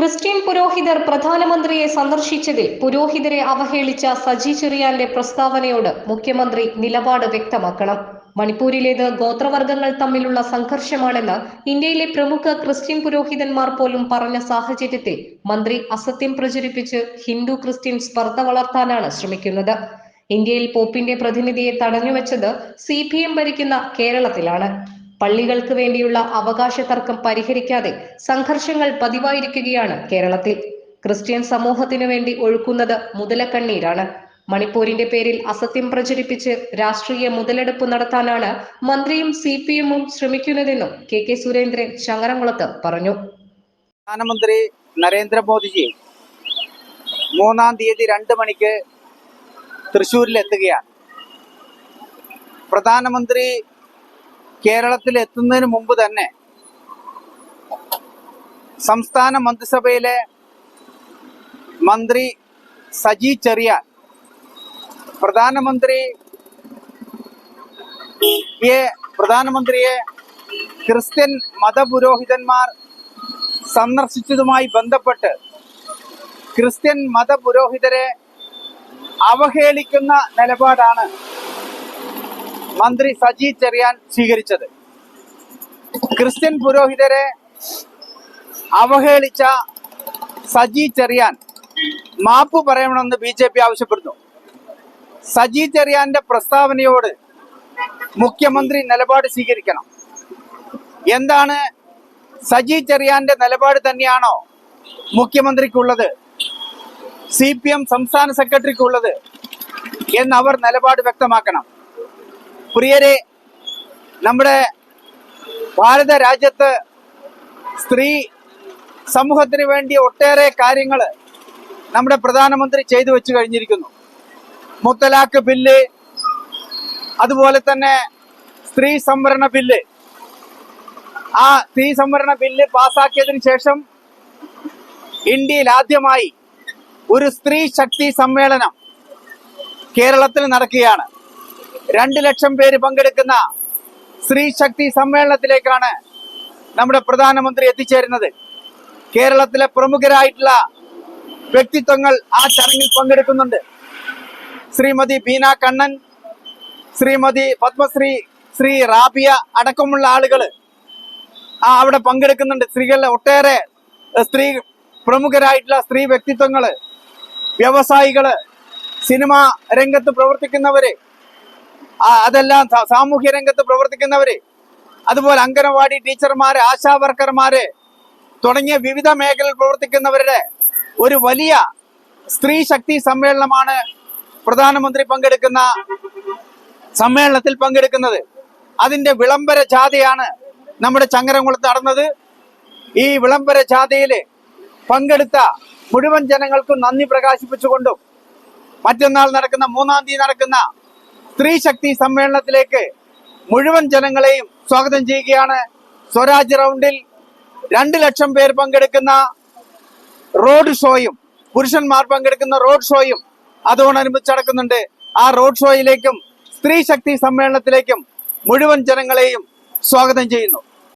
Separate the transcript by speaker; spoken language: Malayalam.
Speaker 1: ക്രിസ്ത്യൻ പുരോഹിതർ പ്രധാനമന്ത്രിയെ സന്ദർശിച്ചതിൽ പുരോഹിതരെ അവഹേളിച്ച സജി ചെറിയാന്റെ പ്രസ്താവനയോട് മുഖ്യമന്ത്രി നിലപാട് വ്യക്തമാക്കണം. മണിപ്പൂരിലേത് ഗോത്രവർഗങ്ങൾ തമ്മിലുള്ള സംഘർഷമാണെന്ന് ഇന്ത്യയിലെ പ്രമുഖ ക്രിസ്ത്യൻ പുരോഹിതന്മാർ പോലും പറഞ്ഞ സാഹചര്യത്തിൽ മന്ത്രി അസത്യം പ്രചരിപ്പിച്ച് ഹിന്ദു ക്രിസ്ത്യൻ സ്പർദ്ധ വളർത്താനാണ് ശ്രമിക്കുന്നത്. ഇന്ത്യയിൽ പോപ്പിന്റെ പ്രതിനിധിയെ തടഞ്ഞുവെച്ചത് സി ഭരിക്കുന്ന കേരളത്തിലാണ്. പള്ളികൾക്ക് വേണ്ടിയുള്ള അവകാശ തർക്കം പരിഹരിക്കാതെ സംഘർഷങ്ങൾ പതിവായിരിക്കുകയാണ് കേരളത്തിൽ. ക്രിസ്ത്യൻ സമൂഹത്തിനു വേണ്ടി ഒഴുക്കുന്നത് മുതലക്കണ്ണീരാണ്. മണിപ്പൂരിന്റെ പേരിൽ അസത്യം പ്രചരിപ്പിച്ച് രാഷ്ട്രീയ മുതലെടുപ്പ് നടത്താനാണ് മന്ത്രിയും സി പി എമ്മും ശ്രമിക്കുന്നതെന്നും കെ കെ സുരേന്ദ്രൻ ചങ്ങരംകുളത്ത് പറഞ്ഞു.
Speaker 2: പ്രധാനമന്ത്രി നരേന്ദ്രമോദിജി മൂന്നാം തീയതി രണ്ട് മണിക്ക് തൃശൂരിൽ എത്തുകയാണ് പ്രധാനമന്ത്രി കേരളത്തിൽ എത്തുന്നതിന് മുമ്പ് തന്നെ സംസ്ഥാന മന്ത്രിസഭയിലെ മന്ത്രി സജി ചെറിയാൻ പ്രധാനമന്ത്രി പ്രധാനമന്ത്രിയെ ക്രിസ്ത്യൻ മതപുരോഹിതന്മാർ സന്ദർശിച്ചതുമായി ബന്ധപ്പെട്ട് ക്രിസ്ത്യൻ മതപുരോഹിതരെ അവഹേളിക്കുന്ന നിലപാടാണ് മന്ത്രി സജി ചെറിയാൻ സ്വീകരിച്ചത്. ക്രിസ്ത്യൻ പുരോഹിതരെ അവഹേളിച്ച സജി ചെറിയാൻ മാപ്പ് പറയണമെന്ന് ബി ജെ പി ആവശ്യപ്പെടുന്നു. സജി ചെറിയാന്റെ പ്രസ്താവനയോട് മുഖ്യമന്ത്രി നിലപാട് സ്വീകരിക്കണം. എന്താണ് സജി ചെറിയാന്റെ നിലപാട് തന്നെയാണോ മുഖ്യമന്ത്രിക്കുള്ളത്? സി പി എം സംസ്ഥാന സെക്രട്ടറിക്കുള്ളത് എന്നവർ നിലപാട് വ്യക്തമാക്കണം. പ്രിയരെ നമ്മുടെ ഭാരത രാജ്യത്ത് സ്ത്രീ സമൂഹത്തിന് വേണ്ടി ഒട്ടേറെ കാര്യങ്ങൾ നമ്മുടെ പ്രധാനമന്ത്രി ചെയ്തു വെച്ച് കഴിഞ്ഞിരിക്കുന്നു. മുത്തലാഖ് ബില്ല് അതുപോലെ തന്നെ സ്ത്രീ സംവരണ ബില്ല്. ആ സ്ത്രീ സംവരണ ബില്ല് പാസാക്കിയതിന് ശേഷം ഇന്ത്യയിൽ ആദ്യമായി ഒരു സ്ത്രീ ശക്തി സമ്മേളനം കേരളത്തിൽ നടക്കുകയാണ്. രണ്ട് ലക്ഷം പേര് പങ്കെടുക്കുന്ന സ്ത്രീ ശക്തി സമ്മേളനത്തിലേക്കാണ് നമ്മുടെ പ്രധാനമന്ത്രി എത്തിച്ചേരുന്നത്. കേരളത്തിലെ പ്രമുഖരായിട്ടുള്ള വ്യക്തിത്വങ്ങൾ ആ ചടങ്ങിൽ പങ്കെടുക്കുന്നുണ്ട്. ശ്രീമതി ബീന കണ്ണൻ ശ്രീമതി പത്മശ്രീ ശ്രീ റാബിയ അടക്കമുള്ള ആളുകൾ ആ അവിടെ പങ്കെടുക്കുന്നുണ്ട്. സ്ത്രീകളിലെ ഒട്ടേറെ സ്ത്രീ പ്രമുഖരായിട്ടുള്ള സ്ത്രീ വ്യക്തിത്വങ്ങൾ വ്യവസായികൾ സിനിമാ രംഗത്ത് പ്രവർത്തിക്കുന്നവര് അതെല്ലാം സാമൂഹ്യ രംഗത്ത് പ്രവർത്തിക്കുന്നവര് അതുപോലെ അംഗനവാടി ടീച്ചർമാര് ആശാ വർക്കർമാര് തുടങ്ങിയ വിവിധ മേഖലയിൽ പ്രവർത്തിക്കുന്നവരുടെ ഒരു വലിയ സ്ത്രീ ശക്തി സമ്മേളനമാണ് പ്രധാനമന്ത്രി പങ്കെടുക്കുന്ന സമ്മേളനത്തിൽ പങ്കെടുക്കുന്നത്. അതിന്റെ വിളംബര ജാഥയാണ് നമ്മുടെ ചങ്ങരംകുളത്ത് നടന്നത്. ഈ വിളംബര ജാഥയിൽ പങ്കെടുത്ത മുഴുവൻ ജനങ്ങൾക്കും നന്ദി പ്രകാശിപ്പിച്ചുകൊണ്ടും മറ്റന്നാൾ നടക്കുന്ന മൂന്നാം തീയതി നടക്കുന്ന സ്ത്രീ ശക്തി സമ്മേളനത്തിലേക്ക് മുഴുവൻ ജനങ്ങളെയും സ്വാഗതം ചെയ്യുകയാണ്. സ്വരാജ് റൗണ്ടിൽ രണ്ട് ലക്ഷം പേർ പങ്കെടുക്കുന്ന റോഡ് ഷോയും പുരുഷന്മാർ പങ്കെടുക്കുന്ന റോഡ് ഷോയും അതോടനുബന്ധിച്ച് നടക്കുന്നുണ്ട്. ആ റോഡ് ഷോയിലേക്കും സ്ത്രീ ശക്തി സമ്മേളനത്തിലേക്കും മുഴുവൻ ജനങ്ങളെയും സ്വാഗതം ചെയ്യുന്നു.